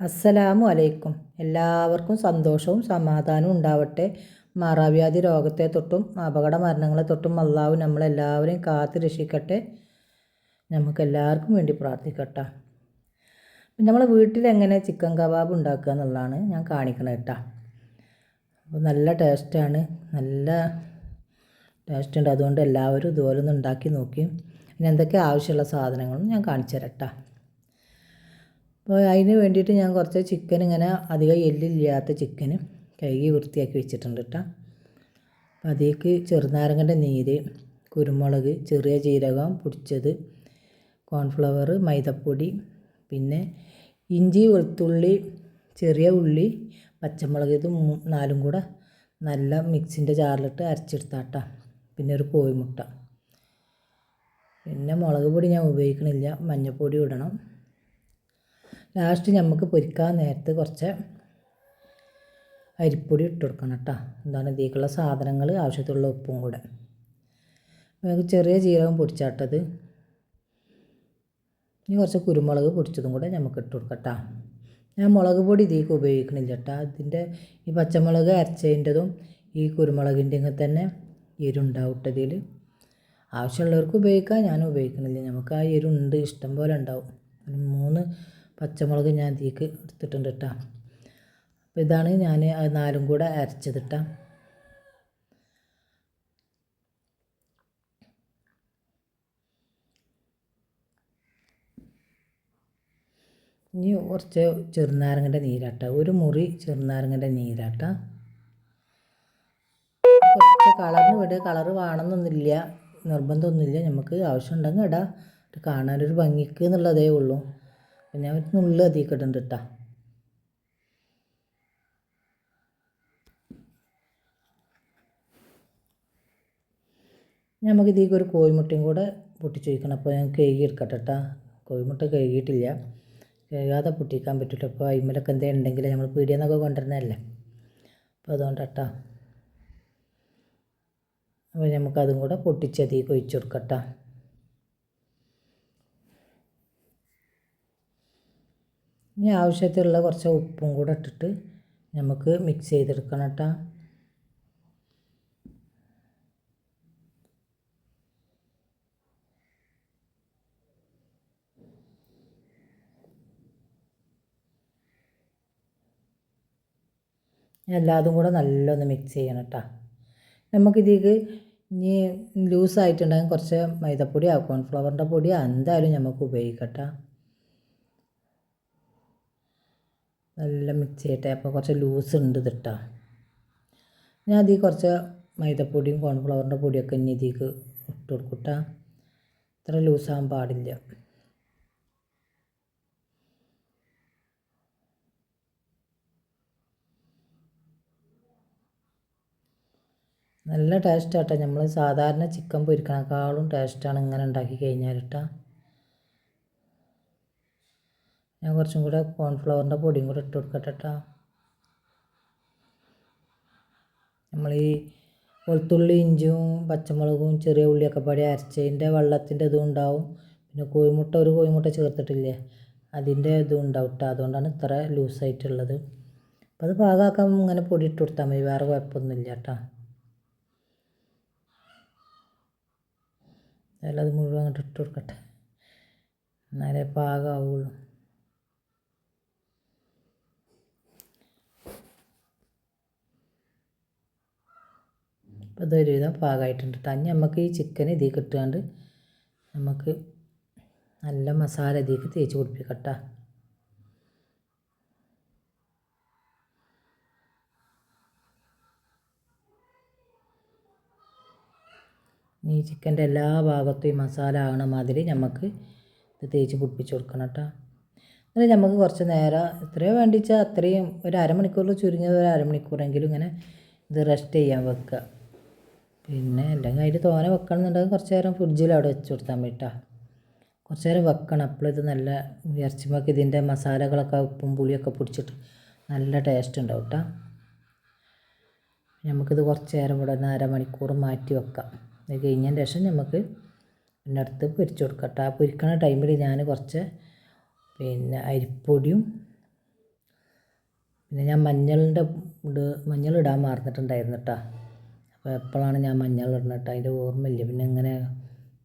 അസ്സലാമു അലൈക്കും. എല്ലാവർക്കും സന്തോഷവും സമാധാനവും ഉണ്ടാവട്ടെ. മാറാവ്യാധി രോഗത്തെ തൊട്ടും അപകട മരണങ്ങളെ തൊട്ടും അള്ളാഹു നമ്മളെല്ലാവരെയും കാത്തു രക്ഷിക്കട്ടെ. നമുക്ക് എല്ലാവർക്കും വേണ്ടി പ്രാർത്ഥിക്കട്ടെ. നമ്മളെ വീട്ടിൽ എങ്ങനെ ചിക്കൻ കബാബ് ഉണ്ടാക്കുക എന്നുള്ളതാണ് ഞാൻ കാണിക്കുന്നത് കേട്ടോ. അപ്പോൾ നല്ല ടേസ്റ്റാണ്. നല്ല ടേസ്റ്റ് ഉണ്ട് അതുകൊണ്ട് എല്ലാവരും ഇതുപോലെ ഒന്ന് ഉണ്ടാക്കി നോക്കി. പിന്നെ എന്തൊക്കെ ആവശ്യമുള്ള സാധനങ്ങളും ഞാൻ കാണിച്ചു തരാം കേട്ടോ. അപ്പോൾ അതിന് വേണ്ടിയിട്ട് ഞാൻ കുറച്ച് ചിക്കൻ ഇങ്ങനെ അധികം എല്ലില്ലാത്ത ചിക്കൻ കഴുകി വൃത്തിയാക്കി വെച്ചിട്ടുണ്ട് കേട്ടോ. അപ്പോൾ അതിലേക്ക് ചെറുനാരങ്ങന്റെ നീര് കുരുമുളക് ചെറിയ ജീരകം പൊടിച്ചത് കോൺഫ്ലവർ മൈദപ്പൊടി പിന്നെ ഇഞ്ചി വെളുത്തുള്ളി ചെറിയ ഉള്ളി പച്ചമുളക് ഇത് നാലും കൂടെ നല്ല മിക്സിന്റെ ജാറിലിട്ട് അരച്ചെടുത്താട്ട പിന്നെ ഒരു കോഴിമുട്ട. പിന്നെ മുളക് പൊടി ഞാൻ ഉപയോഗിക്കണില്ല മഞ്ഞൾപ്പൊടി ഇടണം. ലാസ്റ്റ് നമുക്ക് പൊരിക്കാൻ നേരത്ത് കുറച്ച് അരിപ്പൊടി ഇട്ട് കൊടുക്കണം കേട്ടോ എന്താണ് ഇതിലേക്കുള്ള സാധനങ്ങൾ ആവശ്യത്തിലുള്ള ഉപ്പും കൂടെ. ചെറിയ ജീരകം പൊടിച്ചാട്ടത്. ഇനി കുറച്ച് കുരുമുളക് പൊടിച്ചതും കൂടെ നമുക്ക് ഇട്ട് കൊടുക്കട്ടോ ഞാൻ മുളക് പൊടി ഇതിലേക്ക് ഉപയോഗിക്കണില്ല കേട്ടോ അതിന്റെ ഈ പച്ചമുളക് അരച്ചതിന്റെതും ഈ കുരുമുളകിന്റെ തന്നെ എരുണ്ടാവും ഇട്ടതിൽ ആവശ്യമുള്ളവർക്ക് ഉപയോഗിക്കാം ഞാൻ ഉപയോഗിക്കണില്ല. നമുക്ക് ആ എരുണ്ട് ഇഷ്ടം പോലെ ഉണ്ടാവും. മൂന്ന് പച്ചമുളക് ഞാൻ ഇതിലേക്ക് എടുത്തിട്ടുണ്ട് കേട്ടോ അപ്പോൾ ഇതാണ് ഞാൻ നാലും കൂടെ അരച്ചത് കേട്ടോ ഇനി കുറച്ച് ചെറുനാരങ്ങന്റെ നീരാട്ട ഒരു മുറി ചെറുനാരങ്ങന്റെ നീരാട്ട കുറച്ച് കളറിന് വിടുക കളറ് വേണമെന്നൊന്നുമില്ല. നിർബന്ധമൊന്നുമില്ല. നമുക്ക് ആവശ്യമുണ്ടെങ്കിൽ ഇടാം. കാണാനൊരു ഭംഗിക്ക് എന്നുള്ളതേ ഉള്ളൂ. പിന്നെ ഒരു നുള്ള് അതിലേക്ക് നമുക്ക് ഇതിലേക്ക് ഒരു കോഴിമുട്ടയും കൂടെ പൊട്ടിച്ച് വയ്ക്കണം അപ്പോൾ ഞാൻ കഴുകി എടുക്കട്ടെ കേട്ടോ കോഴിമുട്ട കഴുകിയിട്ടില്ല. കഴുകാതെ പൊട്ടിക്കാൻ പറ്റില്ല അപ്പോൾ അയിമലൊക്കെ എന്തെങ്കിലും ഉണ്ടെങ്കിൽ നമ്മൾ പീടിയിൽ നിന്നൊക്കെ കൊണ്ടുവരുന്നതല്ലേ. അപ്പോൾ അതുകൊണ്ട് കേട്ടോ അപ്പോൾ നമുക്കതും കൂടെ പൊട്ടിച്ച് ഒഴിച്ചു ഒഴിച്ച് കൊടുക്കട്ടോ. ഇനി ആവശ്യത്തിലുള്ള കുറച്ച് ഉപ്പും കൂടെ ഇട്ടിട്ട് നമുക്ക് മിക്സ് ചെയ്തെടുക്കണം കേട്ടോ എല്ലാതും കൂടെ നല്ലൊന്ന് മിക്സ് ചെയ്യണം കേട്ടോ നമുക്കിതിക്ക് ഇനി ലൂസായിട്ടുണ്ടെങ്കിൽ കുറച്ച് മൈദപ്പൊടിയോ കോൺഫ്ലവറിന്റെ പൊടിയോ എന്തായാലും നമുക്ക് ഉപയോഗിക്കട്ടോ നല്ല മിക്സ് ചെയ്യട്ടെ അപ്പോൾ കുറച്ച് ലൂസ് ഉണ്ട് ഇതിട്ടാ ഞാൻ അതിൽ കുറച്ച് മൈദപ്പൊടിയും കോൺഫ്ലവറിന്റെ പൊടിയൊക്കെ ഇനി ഇതിലേക്ക് ഇട്ട് കൊടുക്കട്ടാ ഇത്ര ലൂസാകാൻ പാടില്ല. നല്ല ടേസ്റ്റാട്ടോ നമ്മൾ സാധാരണ ചിക്കൻ പൊരിക്കണേക്കാളും ടേസ്റ്റാണ് ഇങ്ങനെ ഉണ്ടാക്കി കഴിഞ്ഞാൽ കേട്ടോ ഞാൻ കുറച്ചും കൂടെ കോൺഫ്ലവറിന്റെ പൊടിയും കൂടെ ഇട്ട് കൊടുക്കട്ടെ കേട്ടോ നമ്മൾ ഈ വെളുത്തുള്ളി ഇഞ്ചിയും പച്ചമുളകും ചെറിയ ഉള്ളിയൊക്കെ പാടി അരച്ചതിന്റെ വെള്ളത്തിന്റെ ഇതും ഉണ്ടാവും. പിന്നെ കോഴിമുട്ട ഒരു കോഴിമുട്ട ചേർത്തിട്ടില്ലേ? അതിന്റെ ഇതും ഉണ്ടാവും കേട്ടോ അതുകൊണ്ടാണ് ഇത്ര ലൂസായിട്ടുള്ളത്. അപ്പോൾ അത് പാകമാക്കാൻ ഇങ്ങനെ പൊടി ഇട്ട് കൊടുത്താൽ മതി. വേറെ കുഴപ്പമൊന്നുമില്ല കേട്ടോ അത് മുഴുവൻ അങ്ങോട്ട് ഇട്ട് കൊടുക്കട്ടെ. എന്നാലേ പാകമാവുള്ളൂ. അപ്പോൾ ഇതൊരുവിധം പാകമായിട്ടുണ്ട്. കേട്ടോ നമുക്ക് ഈ ചിക്കൻ ഇതിൽ കിട്ടുകൊണ്ട് നമുക്ക് നല്ല മസാല ഇതിലേക്ക് തേച്ച് പിടിപ്പിക്കട്ടോ. ഈ ചിക്കന്റെ എല്ലാ ഭാഗത്തും ഈ മസാല ആകണ മാതിരി നമുക്ക് ഇത് തേച്ച് പിടിപ്പിച്ച് കൊടുക്കണം കേട്ടോ എന്നിട്ട് നമുക്ക് കുറച്ച് നേരം എത്രയോ വേണ്ടിച്ചാൽ അത്രയും ഒരു അരമണിക്കൂറിൽ ചുരുങ്ങിയത് ഒരു അരമണിക്കൂറെങ്കിലും ഇങ്ങനെ ഇത് റെസ്റ്റ് ചെയ്യാൻ വെക്കുക പിന്നെ അല്ലെങ്കിൽ അതിൽ തോനെ വെക്കണമെന്നുണ്ടെങ്കിൽ കുറച്ച് നേരം ഫ്രിഡ്ജിൽ അവിടെ വെച്ച് കൊടുത്താൽ മതി കേട്ടോ കുറച്ച് നേരം വെക്കണം. അപ്പോൾ ഇത് നല്ല ഇറച്ചിമൊക്കെ ഇതിന്റെ മസാലകളൊക്കെ ഉപ്പും പുളിയൊക്കെ പിടിച്ചിട്ട് നല്ല ടേസ്റ്റ് ഉണ്ടാവും കേട്ടോ നമുക്കിത് കുറച്ച് നേരം ഇവിടെ നിന്ന് അരമണിക്കൂർ മാറ്റി വെക്കാം. അത് കഴിഞ്ഞതിന് ശേഷം നമുക്ക് പിന്നെ അടുത്ത് പൊരിച്ച് കൊടുക്കാം കേട്ടോ ആ പൊരിക്കണ ടൈമിൽ ഞാൻ കുറച്ച് പിന്നെ അരിപ്പൊടിയും പിന്നെ ഞാൻ മഞ്ഞളിന്റെ ഇത് മഞ്ഞൾ ഇടാൻ മറന്നിട്ടുണ്ടായിരുന്നു കേട്ടോ എപ്പോഴാണ് ഞാൻ മഞ്ഞൾ ഇടണിട്ട്? അതിന്റെ ഓർമ്മയില്ല? പിന്നെ ഇങ്ങനെ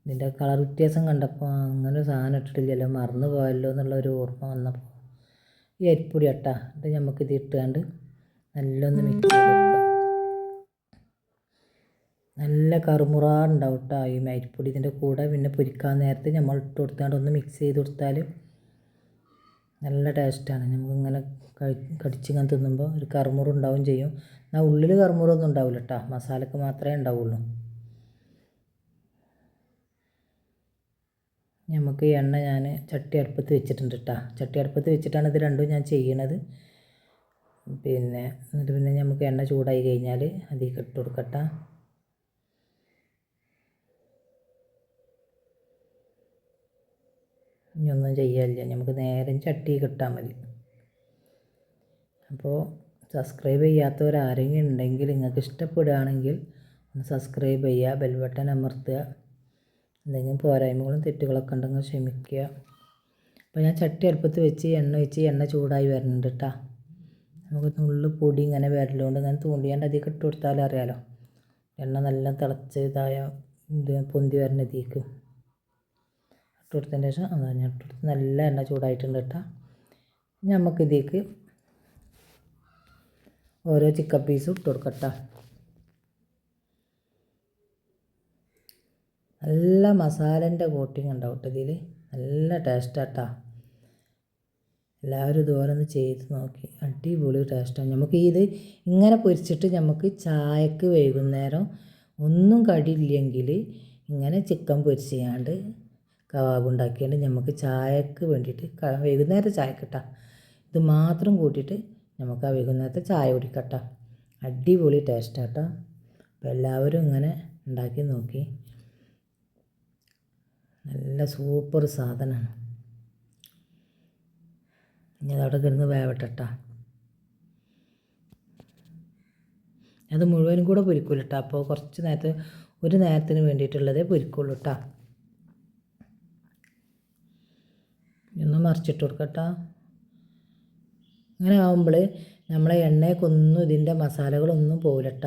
ഇതിന്റെ കളർ വ്യത്യാസം കണ്ടപ്പോൾ അങ്ങനെ ഒരു സാധനം ഇട്ടിട്ടില്ലല്ലോ. മറന്നു പോയല്ലോ എന്നുള്ള ഒരു ഓർമ്മ വന്നപ്പോൾ ഈ അരിപ്പൊടി കേട്ടോ ഇത് നമുക്ക് ഇത് ഇട്ടുകൊണ്ട് നല്ലൊന്ന് മിക്സ് ചെയ്ത് നല്ല കറുമുറ ഉണ്ടാവും കേട്ടോ ഈ അരിപ്പൊടി. ഇതിന്റെ കൂടെ പിന്നെ പൊരിക്കാൻ നേരത്തെ നമ്മൾ ഇട്ട് കൊടുത്താണ്ട് ഒന്ന് മിക്സ് ചെയ്ത് കൊടുത്താൽ നല്ല ടേസ്റ്റാണ്. നമുക്കിങ്ങനെ കടിച്ചിങ്ങനെ തിന്നുമ്പോൾ ഒരു കറുമുറ ഉണ്ടാവും ചെയ്യും. എന്നാൽ ഉള്ളിൽ കറുമുറൊന്നും ഉണ്ടാവില്ല കേട്ടോ മസാലക്ക് മാത്രമേ ഉണ്ടാവുള്ളൂ. നമുക്ക് എണ്ണ ഞാൻ ചട്ടി അടുപ്പത്ത് വെച്ചിട്ടുണ്ട് കേട്ടോ ചട്ടി അടുപ്പത്ത് വെച്ചിട്ടാണ് ഇത് രണ്ടും ഞാൻ ചെയ്യണത്. പിന്നെ എന്നിട്ട് പിന്നെ നമുക്ക് എണ്ണ ചൂടായി കഴിഞ്ഞാൽ അതിൽ ഇട്ട് കൊടുക്കട്ടെ. ഇനിയൊന്നും ചെയ്യാനില്ല നമുക്ക് നേരം ചട്ടി കിട്ടാൻ മതി. അപ്പോൾ സബ്സ്ക്രൈബ് ചെയ്യാത്തവരാരെങ്കിലും ഉണ്ടെങ്കിൽ നിങ്ങൾക്ക് ഇഷ്ടപ്പെടുകയാണെങ്കിൽ ഒന്ന് സബ്സ്ക്രൈബ് ചെയ്യുക ബെൽ ബട്ടൺ അമർത്തുക എന്തെങ്കിലും പോരായ്മകളും തെറ്റുകളൊക്കെ ഉണ്ടെങ്കിൽ ക്ഷമിക്കുക. അപ്പോൾ ഞാൻ ചട്ടി അടുപ്പത്ത് വെച്ച് എണ്ണ വെച്ച് എണ്ണ ചൂടായി വരുന്നുണ്ട് കേട്ടോ. നമുക്ക് നുള്ളു പൊടി ഇങ്ങനെ വരലുകൊണ്ട് ഇങ്ങനെ തൂണ്ടിയാണ്ട് അധികം ഇട്ട് കൊടുത്താലും അറിയാലോ. എണ്ണ നല്ല തിളച്ച് ഇതായ ഇത് പൊന്തി ഇതിലേക്ക്. ഇട്ട് കൊടുത്തതിന് ശേഷം അതാ ഞാൻ ഇട്ട് കൊടുത്ത് നല്ല എണ്ണ ചൂടായിട്ടുണ്ട് കേട്ടോ. നമുക്ക് ഇതിലേക്ക് ഓരോ ചിക്കൻ പീസും ഇട്ട് കൊടുക്കട്ടോ നല്ല മസാലന്റെ കോട്ടിങ് ഉണ്ടാവും ഇതിൽ നല്ല ടേസ്റ്റാട്ടാ എല്ലാവരും ഇതുപോലെ ഒന്ന് ചെയ്ത് നോക്കി. അടിപൊളി ടേസ്റ്റാണ് നമുക്ക് ഇത് ഇങ്ങനെ പൊരിച്ചിട്ട് നമുക്ക് ചായക്ക് വൈകുന്നേരം ഒന്നും കടിയില്ലെങ്കിൽ ഇങ്ങനെ ചിക്കൻ പൊരിച്ചാണ്ട് കബാബ് ഉണ്ടാക്കിയിട്ട് നമുക്ക് ചായക്ക് വേണ്ടിയിട്ട് വൈകുന്നേരം ചായ കിട്ടാം ഇത് മാത്രം കൂട്ടിയിട്ട് നമുക്ക് ആ വൈകുന്നേരത്തെ ചായ കുടിക്കട്ട. അടിപൊളി ടേസ്റ്റാട്ടോ. അപ്പോൾ എല്ലാവരും ഇങ്ങനെ ഉണ്ടാക്കി നോക്കി. നല്ല സൂപ്പർ സാധനമാണ് ഇനി അതവിടെ കിടന്ന് വേവട്ടെട്ടാ. അത് മുഴുവനും കൂടെ പൊരിക്കൂലട്ടോ. അപ്പോൾ കുറച്ച് നേരത്തെ ഒരു നേരത്തിന് വേണ്ടിയിട്ടുള്ളതേ പൊരിക്കുള്ളൂ കേട്ടോ ഒന്ന് മറിച്ചിട്ട് കൊടുക്കട്ടോ. അങ്ങനെ ആകുമ്പോൾ നമ്മളെ എണ്ണയൊക്കൊന്നും ഇതിന്റെ മസാലകളൊന്നും പോലട്ട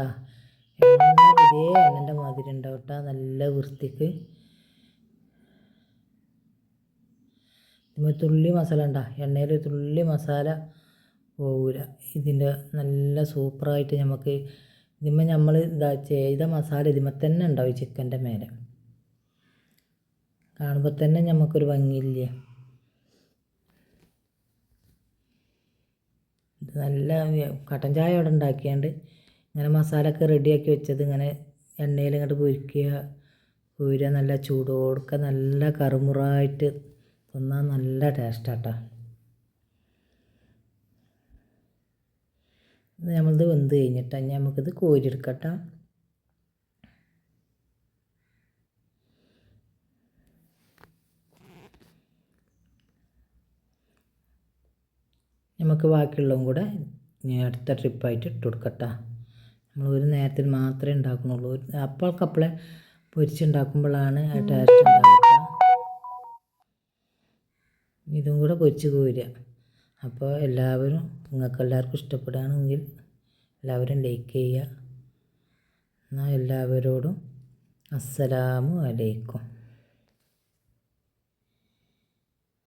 ഇതേ എണ്ണന്റെ മാതിരി ഉണ്ടാവും കേട്ടോ നല്ല വൃത്തിക്ക്. തുള്ളി മസാല ഉണ്ടാ എണ്ണയിൽ തുള്ളി മസാല പോകില്ല ഇതിന്റെ നല്ല സൂപ്പറായിട്ട് നമുക്ക് ഇതിന്മേൽ നമ്മൾ ഇതാ ചെയ്ത മസാല ഇതിന്മേൽ തന്നെ ഉണ്ടാവും ചിക്കന്റെ മേലെ. കാണുമ്പോൾ തന്നെ നമുക്കൊരു ഭംഗിയില്ലേ? നല്ല കട്ടൻ ചായ അവിടെ ഉണ്ടാക്കിയാണ്ട് ഇങ്ങനെ മസാല ഒക്കെ റെഡിയാക്കി വെച്ചത് ഇങ്ങനെ എണ്ണയിൽ ഇങ്ങോട്ട് പൊരിക്കുക പൂര നല്ല ചൂടോടുക്ക നല്ല കറുമുറായിട്ട് തിന്നാൻ നല്ല ടേസ്റ്റാട്ടോ. നമ്മളിത് വെന്ത് കഴിഞ്ഞിട്ട് ഞമ്മക്കിത് നമുക്കിത് കോരിയെടുക്കട്ടോ. നമുക്ക് ബാക്കിയുള്ളതും കൂടെ അടുത്ത ട്രിപ്പായിട്ട് ഇട്ട് കൊടുക്കട്ടോ. നമ്മൾ ഒരു നേരത്തിന് മാത്രമേ ഉണ്ടാക്കുന്നുള്ളൂ. അപ്പോൾക്കപ്പോളെ പൊരിച്ചുണ്ടാക്കുമ്പോഴാണ് ആ ടേസ്റ്റ് ഉണ്ടാക്കുക ഇതും കൂടെ പൊരിച്ച് കോരുക. അപ്പോൾ എല്ലാവരും നിങ്ങൾക്ക് എല്ലാവർക്കും ഇഷ്ടപ്പെടുകയാണെങ്കിൽ എല്ലാവരും ലൈക്ക് ചെയ്യുക. എന്നാൽ എല്ലാവരോടും അസ്സലാമു അലൈക്കും.